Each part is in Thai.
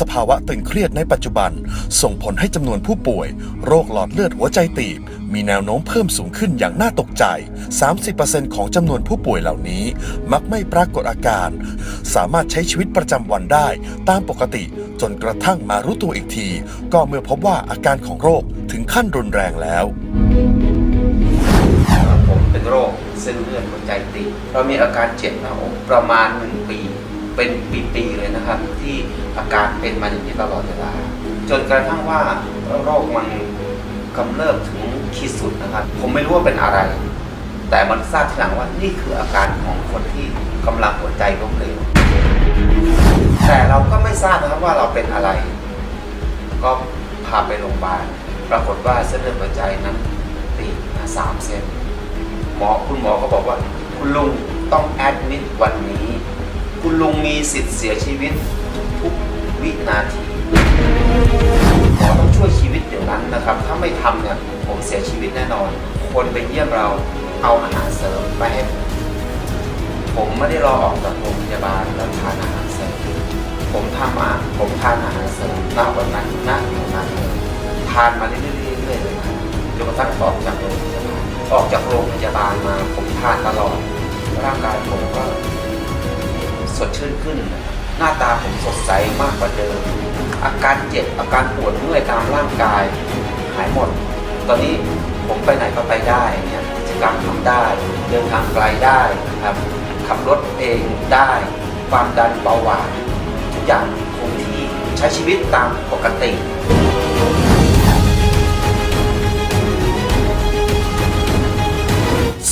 สภาวะตึงเครียดในปัจจุบัน ส่งผลให้จำนวนผู้ป่วย โรคหลอดเลือดหัวใจตีบ มีแนวโน้มเพิ่มสูงขึ้นอย่างน่าตกใจ 30%ของจำนวนผู้ป่วยเหล่านี้ มักไม่ปรากฏอาการ สามารถใช้ชีวิตประจำวันได้ตามปกติ จนกระทั่งมารู้ตัวอีกที ก็เมื่อพบว่าอาการของโรคถึงขั้นรุนแรงแล้ว โรคเส้นเลือดหัวใจตีบเรามีอาการเจ็บหน้าอกประมาณหนึ่งปี เป็นปีๆเลยนะครับ ที่อาการเป็นมาอย่างนี้ตลอดเวลา จนกระทั่งว่าโรคมันกำเริบถึงขีดสุดนะครับ ผมไม่รู้ว่าเป็นอะไร แต่มันทราบทีหลังว่านี่คืออาการของคนที่กำลังหัวใจล้มเหลวแต่เราก็ไม่ทราบนะครับว่าเราเป็นอะไร ก็พาไปโรงพยาบาล ปรากฏว่าเส้นเลือดหัวใจนั้นตีมาสามเส้น หมอคุณหมอก็บอกว่า คุณลุงต้องแอดมิดวันนี้ คุณลุงมีสิทธิ์เสียชีวิตทุกวินาทีหมอต้องช่วยชีวิตอย่างนั้นนะครับ ถ้าไม่ทำเนี่ยผมเสียชีวิตแน่นอน คนไปเยี่ยมเราเอาอาหารเสริมไปให้ผมไม่ได้รอออกจากโรงพยาบาลแล้วทานอาหารเสริมผมทำมาผมทานอาหารเสริมณวันนั้นณเดี๋ยวนั้นเลยทานมาเรื่อยๆเรื่อยๆเลยจนกระทั่งออก ออกจากโรงพยาบาลมาผมทานตลอด ร่างกายผมก็สดชื่นขึ้น หน้าตาผมสดใสมากกว่าเดิม อาการเจ็บอาการปวดเมื่อยตามร่างกายหายหมด ตอนนี้ผมไปไหนก็ไปได้เนี่ยกิจกรรมทำได้ เดินทางไกลได้นะครับขับรถเองได้ ความดันเบาหวานทุกอย่างคงที่ใช้ชีวิตตามปกติ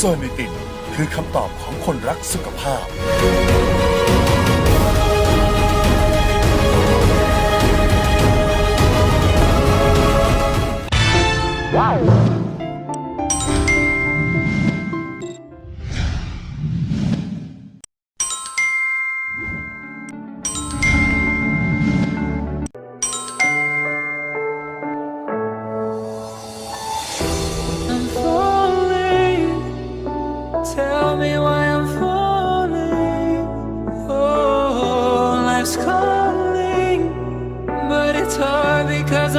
เซอร์นิตินคือคำตอบของคนรักสุขภาพ because